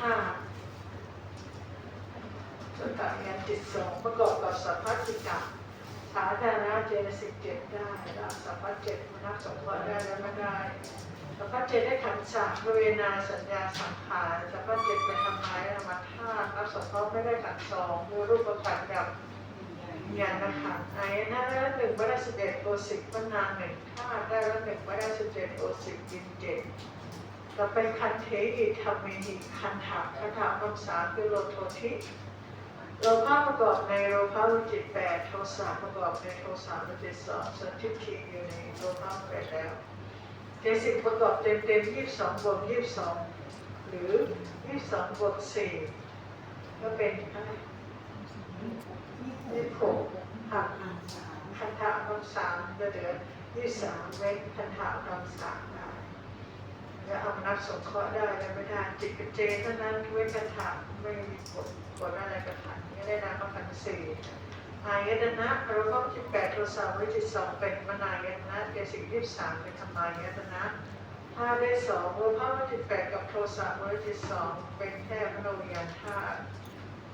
ห้าสตะยันจิตสองประกอบกับสัพพัติกะสาธารณเจตสิกเจ็ดได้ล้วสัพพัเจ็ดมนับสงเครได้แล้วไม่ได้สัพพัเจ็ดได้ขันธ์สามเวนาสัญญาสังขารสัพพัเจ็ดเป็นธรรมายธรรมธาตุนับสงเคราะห์ไม่ได้ขันธ์สองมีรูปขันกับยานขันธ์ไอ้หน้าได้ละหนึ่งไม่ได้สิบเอ็ดโอสิบก็นานหนึ่งถ้าได้ละหนึ่งไม่ได้สิบเจ็ดโอสิบยินเจ็ด ต่อไปคันเทหิธรรมิหิคันถาคาถาคำสามคือโลโทธิโลภะประกอบในโลภะวิจิตแปดโทสะประกอบในโทสะวิจิตสองส่วนทิฏฐิอยู่ในโลภะแปดแล้วเจสิบประกอบเต็มเต็มยี่สิบสองบวกยี่สิบสองหรือยี่สิบสองบวกสี่ก็เป็นอะไรยี่สิบหกหักคันธะคำสามจะเหลือที่สามเว้นคันธะคำสามได้ แล้วเอานับสงเคราะห์ได้แล้วไม่ได้จิตกับเจเท่านั้นเว้นคันธะไม่มีผลผลอะไรกับขันไม่ได้นะมาขันสี่อายตนะเราก็จิตแปดโทรศัพท์วิจิตสองเป็นมนายตนะเจสิบยี่สิบสามเป็นธรรมายตนะถ้าได้สองรวมภาพวิจิตแปดกับโทรศัพท์วิจิตสองเป็นแค่มโนวิญญาณธาตุ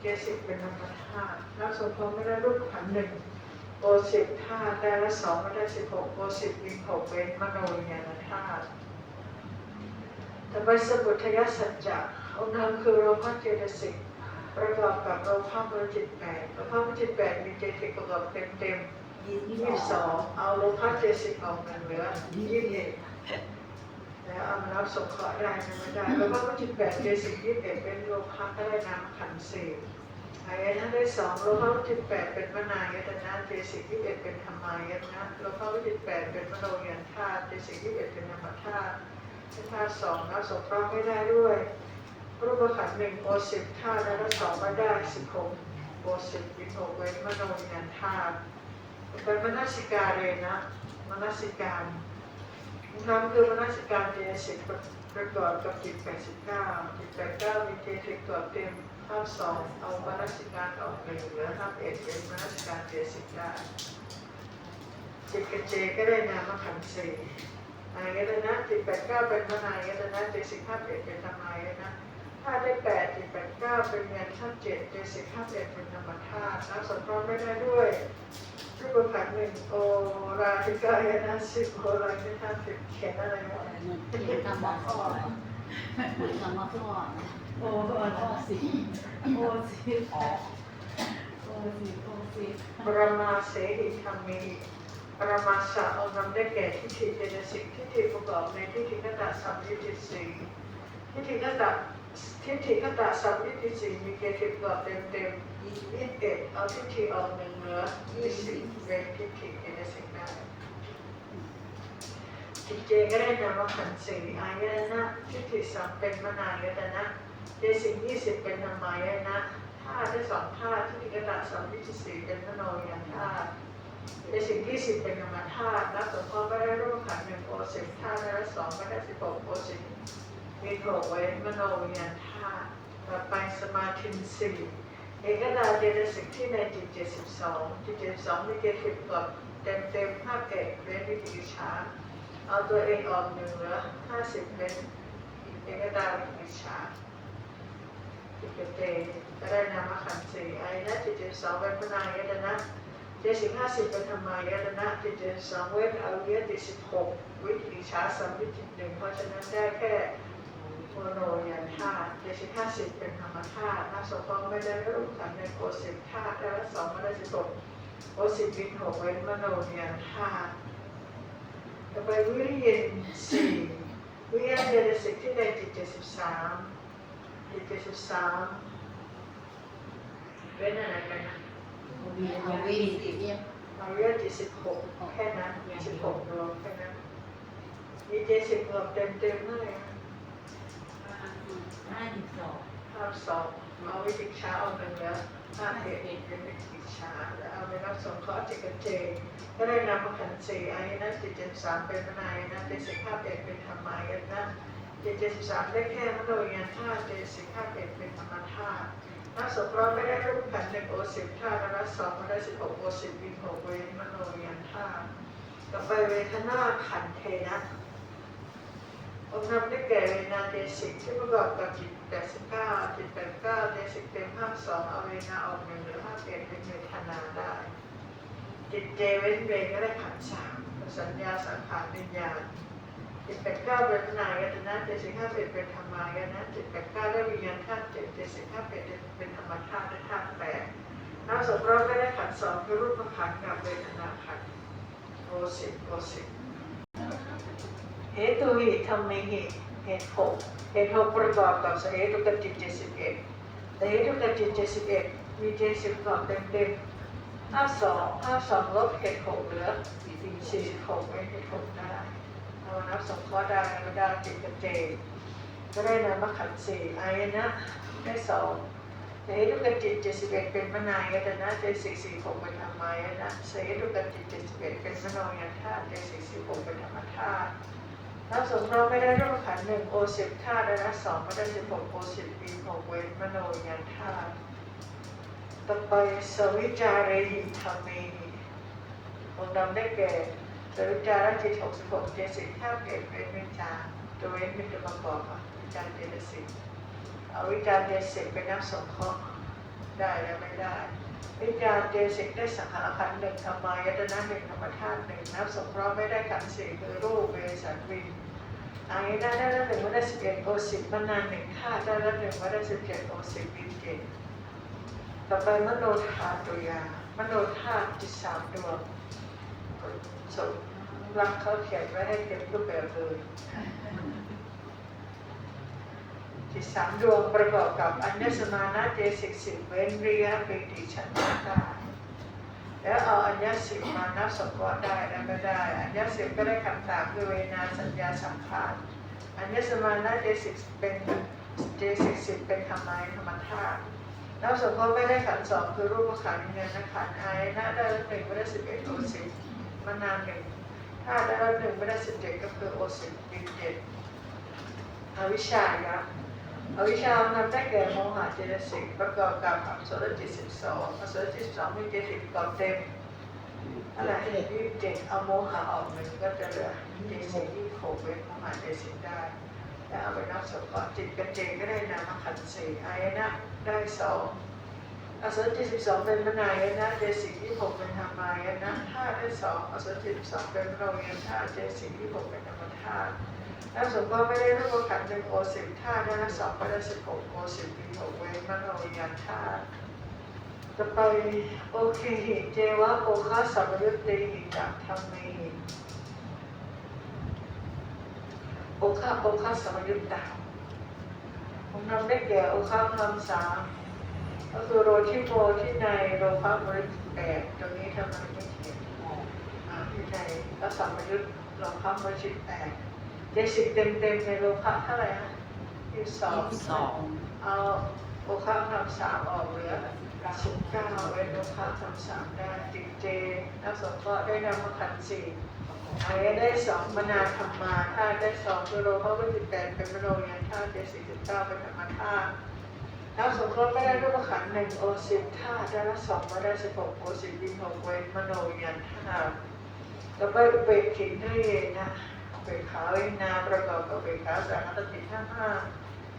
เจสิบเป็นธรรมธาตุนับสงเคราะห์ไม่ได้รูปขันธ์หนึ่งโอสิบธาตุได้ละสองไม่ได้สิบหกโอสิบวิหกเว้นมโนวิญญาณธาตุ ต่อไปสมุทัยสัจจะองค์นามคือโลภะเจตสิกประกอบกับโลภะบริจิตแปดโลภะบริจิตแปดมีเจตสิกประกอบเต็มเต็มยี่สิบสองเอาโลภะเจตสิกออกหนึ่งเหลือยี่สิบเอ็ดแล้วเอามารับสงเคราะห์ได้ไม่ได้โลภะบริจิตแปดเจตสิกยี่สิบเอ็ดเป็นโลภะก็ได้นามขันธ์สี่อายตนะได้สองโลภะวิจิตแปดเป็นมนายตนะเจสิกที่เอ็ดเป็นธรรมายตนะโลภะวิจิตแปดเป็นมโนยันธาตุเจสิกที่เอ็ดเป็นธรรมธาตุ ธาตุสองนับสงเคราะห์ไม่ได้ด้วย รูปขันหนึ่งโอสิบธาตุแล้วสองไม่ได้สิบหกโอสิบวิหกเว้นมโนยันธาตุเป็นมนสิกาเรนะมนสิการนำคือมนสิการเจสิกประกอบกับจิตแปดสิบเก้าจิตแปดเก้ามีเจสิกตัวเต็มภาพสองเอามนสิการออกหนึ่งเหลือภาพเอ็ดเป็นมนสิการเจสิกได้จิตกับเจก็ได้นามขันธ์สี่ายตนะจิตแปดเก้าเป็นมนายตนะเจสิกภาพเอ็ดเป็นธรรมายตนะถ้าได้แปดจิตแปดเก้าเป็นเงินธาตุเจ็ดเจสิกภาพเอ็ดเป็นธรรมธาตุนับสมพร้อมไม่ได้ด้วยรูปขันธ์หนึ่งโอราธิกายนะสิบโอราธิกาสิบเขียนอะไรวะทำมาข้อทำมาข้อโอข้อสี่โอสี่โอสี่โอสี่ปรมาเสหิธรรมี ปรมาสะเอานำได้แก่ทิฏฐิเจตสิกทิฏฐิประกอบในทิฏฐิกตะสัมยุติสีทิฏฐิกตะทิฏฐิกตะสัมยุติสีมีเกติประกอบเต็มเต็มยี่สิบเอ็ดเอาทิฏฐิออกหนึ่งเหลือยี่สิบเว้นทิฏฐิเจตสิกได้จิตเจก็ได้นามขันธ์สีอายนะทิฏฐิสามเป็นมนายตนะเจสิกยี่สิบเป็นธรรมายนะธาตุได้สองธาตุที่มีกระดาษสองวิจิสีเป็นมโนยันธาตุ ในสิ่งที่สิบเป็นธรรมธาตุนับสมพรไม่ได้รูปขันธ์หนึ่งโอสิบธาตุได้สองไม่ได้สิบหกโอสิบมีหกไว้มโนยันธาตุต่อไปสมาธิสี่เอกดาเจตสิกที่ในจิตเจ็ดสิบสองจิตเจ็ดสิบสองมีเกสิบกับเต็มเต็มภาพเอกเว้นวิจิชาเอาตัวเองออกหนึ่งเหลือห้าสิบเป็นเอกดาวิจิชาจิตเตก็ได้นามขันธ์สี่ไอายนะจิตเจสองเป็นพนายตนะ เจสิบห้าสิบเป็นธรรมายตนะจิตเจสองเว้นอริยติสิบหกวิถิชาสัมวิจิตหนึ่งเพราะฉะนั้นได้แค่โมโนยันธาตุเจสิบห้าสิบเป็นธรรมธาตุนักสมปองไม่ได้รูปขันในโอสิบธาตุได้ละสองม่ได้สิบหกโอสิบวิหกเว้นมโนยันธาตุต่อไปวิริยินสี่วิริยนเจตสิกที่ในจิตเจ็ดสิบสามจิตเจ็ดสิบสามเว้นอะไรกันนะ เอาวิธีเรียเราเรียกจิตสิบหกแค่นั้นสิบหกรวมแค่นั้นมีเจ็ดสิบรวมเต็มเต็มๆนั่นเลยห้าสิบสองภาสองเอาวิจิตรช้าเอาหนึ่งแล้วภาพเหตุเป็นวิจิช้าแล้วเอาไปรับสงเคราะห์จิตกเจก็ได้นำขันธ์สี่อายนะจิตเจ็ดสิบสามเป็นมนายนะเจ็ดสิบห้าเอ็ดเป็นธรรมายนะเจ็ดเจ็ดสิบสามได้แค่มโนญาณธาตุเจ็ดสิบห้าเอ็ดเป็นธรรมธาตุ ถ้าสงเคราะห์ไม่ได้รูปขันหนึ่งโอสิบธาตุและสองไม่ได้สิบหกโอสิบวิหกเวนมโนยันธาต่อไปเวทนาขันเทนะองค์นำได้แก่เวนาเดสิกที่ประกอบกับจิตแปดสิบเก้าจิตแปดเก้าเดสิกเต็มห้าสองเอาเวนาออกหนึ่งหรือห้าเปลี่ยนเป็นเวทนาได้ จิตเจเว้นเวรก็ได้ขันสามสัญญาสังขารวิญญาณจิตแปดเก้าเป็นนายตนะเจสิกห้าเปลี่ยนเป็นธรรมายนะจิตแปดเก้าได้วิญญาณธาตุเจ็ดเจสิกห้าเปลี่ยน เป็นธรรมธาตุได้ธาตุแปดน้ำสมรสก็ได้ขันสองคือรูปขันธ์กับเวทนาขันธ์โอสิบโอสิบเหตุหิธรรมิหิเหตุหกเหตุหกประกอบกับเหตุกจิตเจ็ดสิบเอ็ดสเหตุกจิตเจ็ดสิบเอ็ดมีเจ็ดสิบกอบเต็มเต็มห้าสองห้าสองลบเหตุหกเหลือสี่สิบหกเป็นเหตุหกได้เอานับสองข้อได้ไม่ได้จิตกเจก็ได้นามขันธ์สี่อายนะได้สอง เหตุกจิตเจ็ดสิบเอ็ดเป็นมนายตนะเจสิบสี่หกเป็นธรรมายนะสเหตุกจิตเจ็ดสิบเอ็ดเป็นมโนยธาตุเจสิบสี่หกเป็นธรรมธาตุน้ำสงเราไม่ได้รูปขันหนึ่งโอสิบธาตุและนะสองไม่ได้สิบหกโอสิบปีหกเวนมโนยันธาตุต่อไปสวิจารหิธรรมเมหิองค์ดำได้แก่สวิจารจิตหกสิบหกเจสิบห้าเปลี่ยนเป็นวิจารตัวเว้นเป็นตัวประกอบอะวิจารเจตสิก เอาวิจารเจสิกเป็นน้ำสงเคราะห์ได้และไม่ได้ วิจารเจสิกได้สังขารขันหนึ่งธรรมายตนะหนึ่งธรรมธาตุหนึ่งน้ำสงเคราะห์ไม่ได้ขันสี่คือรูปเวสันวินอันนี้ได้ได้ละหนึ่งว่าได้สิบเอ็ดโอสิบมานานหนึ่งค่าได้ละหนึ่งว่าได้สิบเจ็ดโอสิบวินเจ็ดต่อไปมโนธาตุยามโนธาตุจิตสามดวงสมรักเขาเขียนไว้ให้เต็มรูปแบบเลย จิตสามดวงประกอบกับอัญญสมานะเจสิกสิบเว้นเรียปิติฉันทะได้แล้วเอาอัญญสิบมานับสมบัติได้และไม่ได้ อัญญสิบก็ได้คำถามคือเวนาสัญญาสังขารอัญญสมานะเจสิกเป็นเจสิกสิบเป็นธรรมายธรรมธาตุแล้วสมมติไม่ได้ขันสองคือรูปขันเงินนะขันธ์อนะได้ละหนึ่งไม่ได้สิบเอ็ดโอสิบมานานหนึ่งถ้าได้ละหนึ่งไม่ได้สิบเจ็ดก็คือโอสิบเป็นเจ็ดอวิชชายะ อวิชชานำได้แก่โมหะเจตสิกประกอบกับอสุรจิตสิบสองอสุรจิตสิบสองมีเจตสิกก่อนเต็มอะไรยี่สิบเจ็ดเอาโมหะออกหนึ่งก็จะเหลือเจสิกที่หกเว้นโมหะเจสิกได้แล้วเอาไปนับสงเคราะห์จิตกับเจก็ได้นามขันธ์สี่อายนะได้สองอสุรจิตสิบสองเป็นมนายนะเจสิกที่หกเป็นธรรมายนะธาตุได้สองอสุรจิตสิบสองเป็นมโนยธาตุเจสิกที่หกเป็นธรรมธาตุ ล้วสมก็ไม่ได้รูปขันธ์หนึ่งโอสิบธาได้ละสองก็ได้สิบหกโอสิบปีหกเว้นมโนยธาตุต่อไปโอเคหิเจวะโอคาสัมยุตติหิจากธรรมเมโอคาโอคาสัมยุตตาผมนำได้แก่โอคาคำสามก็คือโรชิโมที่ในโรภะบริสุทธิ์แปดตรงนี้ทำไมไม่เขียนอ่าที่ในก็สัมยุตโรภะบริสุทธิ์แปด เจสิกเต็มเต็มๆในโลภะเท่าไหร่ฮะยี่สิบสองสองเอาโอคาคำสามออกเหลือสิบเก้าเว้นโลภะคำสามได้จิตเจนักสงเคราะห์ได้นำมาขันธ์สี่อายะได้สองมนาธรรมาธาตุได้สองคือโลภะวิจิตแปดเป็นมโนยันธาตุเจ็ดสี่สิบเก้าเป็นธรรมธาตุนักสงเคราะห์ไม่ได้รูปขันธ์หนึ่งโอสิบธาตุได้ละสองมาได้สิบหกโอสิบวินหกเว้นมโนยันธาตุต่อไปอุเบกขินได้เยนะอุ เบขาเวนาประกอบกับเบขาสารตติทั้งห้า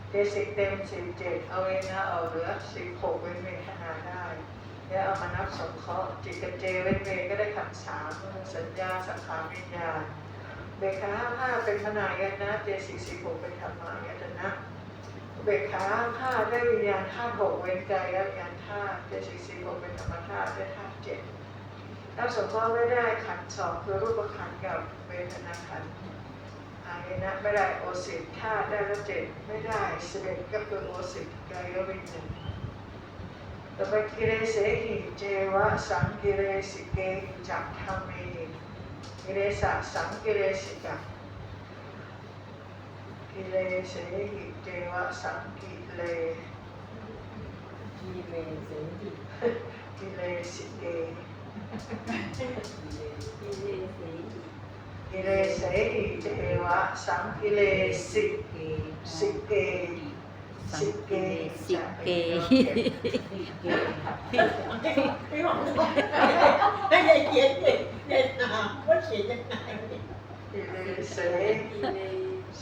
เจสิกเต็มสิบเจ็ดเอาเองนะเอาเหลือสิบหกเวนเวทนาได้ แล้วเอามานับสงเคราะห์จิตกับเจเวนเวก็ได้คำสามสัญญาสังขารวิญญาณเบกขาห้าห้าเป็นพนายนะเจสิกสิบหกเป็นธรรมายตนะเบกขาห้าได้วิญญาณธาตุหกเว้นกายวิญญาณธาตุเจสิกสิบหกเป็นธรรมธาตุได้ธาตุเจ็ดนับสงเคราะห์ไม่ได้ขันสองคือรูปขันกับเวทนาขันธ์ ยนะไม่ได้โอสิบธาตุได้ละเจ็ดไม่ได้สิบเอ็ดก็คือโอสิบกายวิญญาณต่อไปกิเลสหิเจวะสังกิเลสิเกจักธรรมเมหิกิเลสะสังกิเลสิกะกิเลสหิเจวะสังกิเลกีเลเสหิกิเลสิเกกีเลเสหิ กิเลสเหิเจวะสังกิเลสิเกสิเกสังเกสิเกไม่บอกไม่ได้เขียนเองเขียนตามว่าเขียนยังไงกิเลสเลส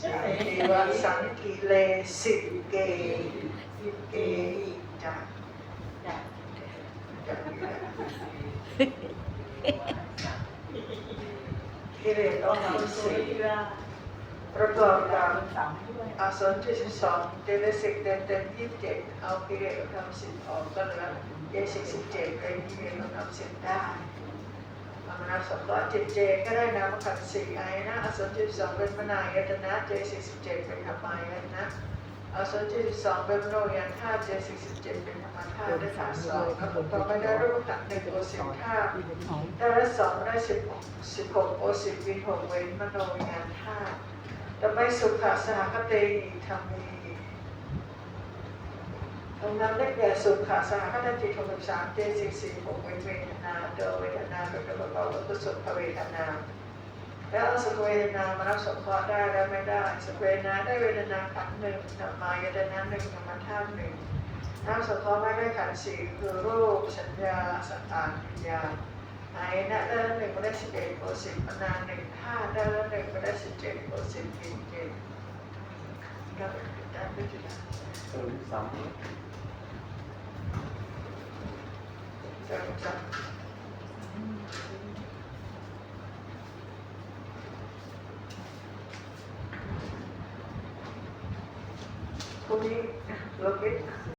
สังกีวะสังกีเลสิเกเกจ้ะจ้ะจ้ะ กิเลสต้องทำสี่ประกอบกับอาสนที่สิบสองเจตสิกเต็มเต็มยี่สิบเจ็ดเอากิเลสทำสิบออกก็เหลือเจตสิกสิบเจ็ดเป็นกิเลสทำสิบได้อามนาสองร้อยเจ็ดเจก็ได้นามขันธ์สี่ไอ้นะอาสนที่สิบสองเป็นมนายตนะเจสิกสิบเจ็ดเป็นธรรมายตนะ อาสนที่สิบสองเป็นมโนยันท่าเจสิกสิบเจ็ดเป็นธรรมธาตุได้ขาดสองแล้วต่อไปได้รูปขันธ์หนึ่งโอสิบท่าได้ละสองได้สิบหกสิบหกโอสิบวินหกเว้นมโนยันท่าแต่ไม่สุขสหคติธรรมีตรงนั้นได้แก่สุขสหคติหกสิบสามเจสิกสี่หกเวนเวทนาโดยเวทนาเป็นกรรมกรก็สุขเวทนา แล้วสุขเวทนามารับสงเคราะห์ได้และไม่ได้สุขเวทนาได้เวทนาขันธ์หนึ่งธรรมายตนะหนึ่งธรรมธาตุหนึ่งน้ำสงเคราะห์ไม่ได้ขันธ์สี่คือรูปสัญญาสังขารวิญญาณไอ้นะได้ละหนึ่งก็ได้สิบเอ็ดโอสิบนานหนึ่งห้าได้ละหนึ่งก็ได้สิบเจ็ดโอสิบกินเจ็ดก็เป็นได้ไม่จุดนะศูนย์สองจะจะพรุ่งนี้เราคิ ด